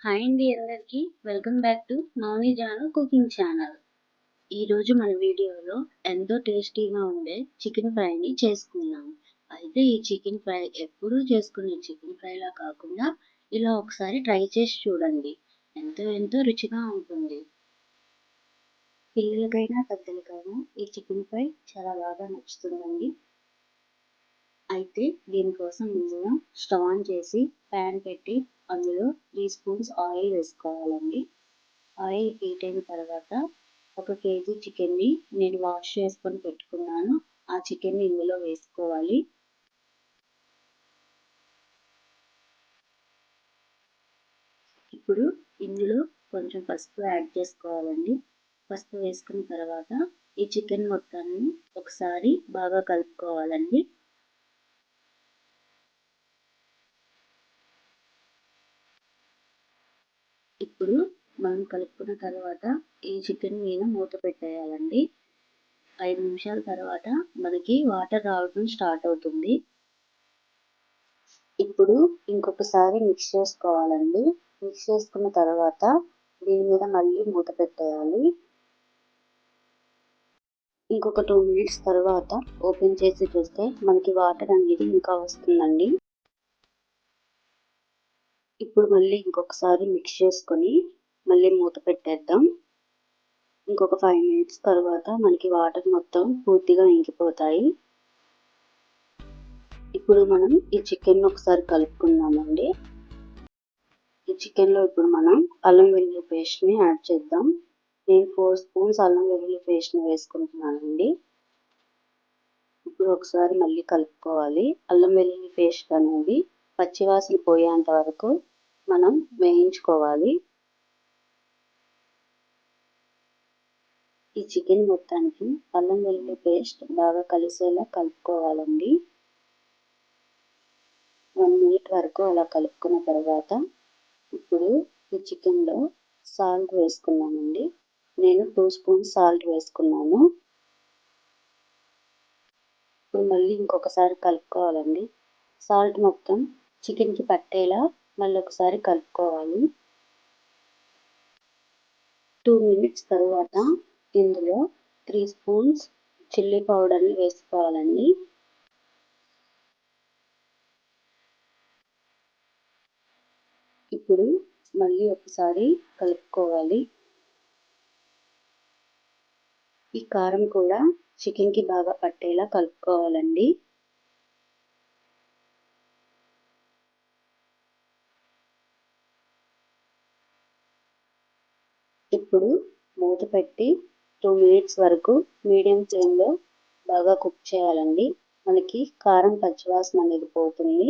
Hi అండి అందరికీ. Welcome back to Navani Janu cooking channel ఈరోజు మన వీడియోలో ఎంతో టేస్టీగా ఉండే చికెన్ ఫ్రైని చేసుకుందాం. అయితే ఈ చికెన్ ఫ్రై ఎప్పుడూ చేసుకునే చికెన్ ఫ్రైలా కాకుండా ఇలా ఒకసారి ట్రై చేసి చూడండి. ఎంతో ఎంతో రుచిగా ఉంటుంది. పిల్లలకైనా పెద్దలకైనా ఈ చికెన్ ఫ్రై చాలా బాగా నచ్చుతుందండి. అయితే దీనికోసం ముందుగా స్టవ్ ఆన్ చేసి ప్యాన్ పెట్టి అందులో త్రీ స్పూన్స్ ఆయిల్ వేసుకోవాలండి. ఆయిల్ హీట్ అయిన తర్వాత ఒక కేజీ చికెన్ని నేను వాష్ చేసుకొని పెట్టుకున్నాను. ఆ చికెన్ని ఇందులో వేసుకోవాలి. ఇప్పుడు ఇందులో కొంచెం పసుపు యాడ్ చేసుకోవాలండి. పసుపు వేసుకున్న తర్వాత ఈ చికెన్ మొత్తాన్ని ఒకసారి బాగా కలుపుకోవాలండి. ఇప్పుడు మనం కలుపుకున్న తర్వాత ఈ చికెన్ మీద మూత పెట్టేయాలండి. ఐదు నిమిషాల తర్వాత మనకి వాటర్ రావడం స్టార్ట్ అవుతుంది. ఇప్పుడు ఇంకొకసారి మిక్స్ చేసుకోవాలండి. మిక్స్ చేసుకున్న తర్వాత దీని మీద మళ్ళీ మూత పెట్టేయాలి. ఇంకొక టూ మినిట్స్ తర్వాత ఓపెన్ చేసి చూస్తే మనకి వాటర్ అనేది ఇంకా వస్తుందండి. ఇప్పుడు మళ్ళీ ఇంకొకసారి మిక్స్ చేసుకొని మళ్ళీ మూత పెట్టేద్దాం. ఇంకొక ఫైవ్ మినిట్స్ తర్వాత మనకి వాటర్ మొత్తం పూర్తిగా ఇంకిపోతాయి. ఇప్పుడు మనం ఈ చికెన్ ఒకసారి కలుపుకుందామండి. ఈ చికెన్లో ఇప్పుడు మనం అల్లం వెల్లుల్లి పేస్ట్ని యాడ్ చేద్దాం. నేను ఫోర్ స్పూన్స్ అల్లం వెల్లుల్లి పేస్ట్ని వేసుకుంటున్నానండి. ఇప్పుడు ఒకసారి మళ్ళీ కలుపుకోవాలి. అల్లం వెల్లుల్లి పేస్ట్ అనేది పచ్చివాసన పోయేంత వరకు మనం వేయించుకోవాలి. ఈ చికెన్ మొత్తానికి అల్లం వెల్లుల్లి పేస్ట్ బాగా కలిసేలా కలుపుకోవాలండి. వన్ మినిట్ వరకు అలా కలుపుకున్న తర్వాత ఇప్పుడు ఈ చికెన్లో సాల్ట్ వేసుకున్నానండి. నేను టూ స్పూన్ సాల్ట్ వేసుకున్నాను. ఇప్పుడు మళ్ళీ ఇంకొకసారి కలుపుకోవాలండి. సాల్ట్ మొత్తం చికెన్కి పట్టేలా మళ్ళీ ఒకసారి కలుపుకోవాలి. టూ మినిట్స్ తర్వాత ఇందులో త్రీ స్పూన్స్ చిల్లీ పౌడర్ని వేసుకోవాలండి. ఇప్పుడు మళ్ళీ ఒకసారి కలుపుకోవాలి. ఈ కారం కూడా చికెన్కి బాగా పట్టేలా కలుపుకోవాలండి. ఇప్పుడు మూత పెట్టి టూ మినిట్స్ వరకు మీడియం ఫ్లేమ్లో బాగా కుక్ చేయాలండి. మనకి కారం పచ్చివాసన అనేది పోతుంది.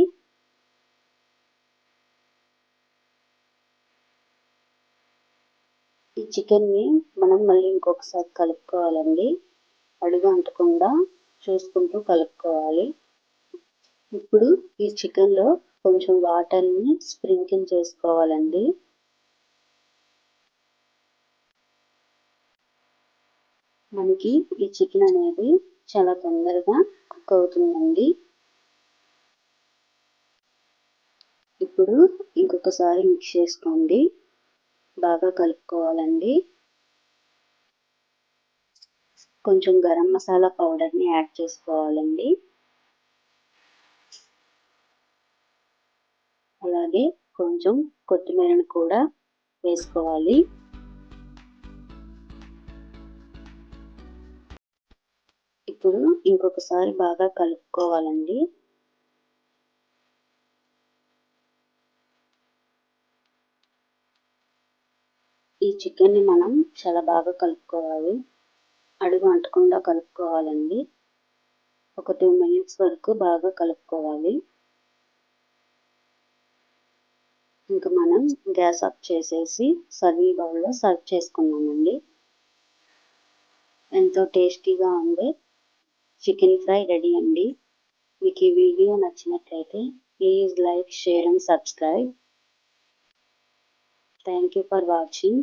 ఈ చికెన్ని మనం మళ్ళీ ఇంకొకసారి కలుపుకోవాలండి. అడుగు అంటకుండా చూసుకుంటూ కలుపుకోవాలి. ఇప్పుడు ఈ చికెన్లో కొంచెం వాటర్ని స్ప్రింకిల్ చేసుకోవాలండి. మనకి ఈ చికెన్ అనేది చాలా తొందరగా కుక్ అవుతుందండి. ఇప్పుడు ఇంకొకసారి మిక్స్ చేసుకోండి. బాగా కలుపుకోవాలండి. కొంచెం గరం మసాలా పౌడర్ని యాడ్ చేసుకోవాలండి. అలాగే కొంచెం కొత్తిమీరను కూడా వేసుకోవాలి. ఇప్పుడు ఇంకొకసారి బాగా కలుపుకోవాలండి. ఈ చికెన్ని మనం చాలా బాగా కలుపుకోవాలి. అడుగు అంటకుండా కలుపుకోవాలండి. ఒక టూ మినిట్స్ వరకు బాగా కలుపుకోవాలి. ఇంకా మనం గ్యాస్ ఆఫ్ చేసేసి సర్వీ బౌల్లో సర్వ్ చేసుకున్నామండి. ఎంతో టేస్టీగా ఉండే చికెన్ ఫ్రై రెడీ అండి. మీకు ఈ వీడియో నచ్చినట్లయితే please like share and subscribe. Thank you for watching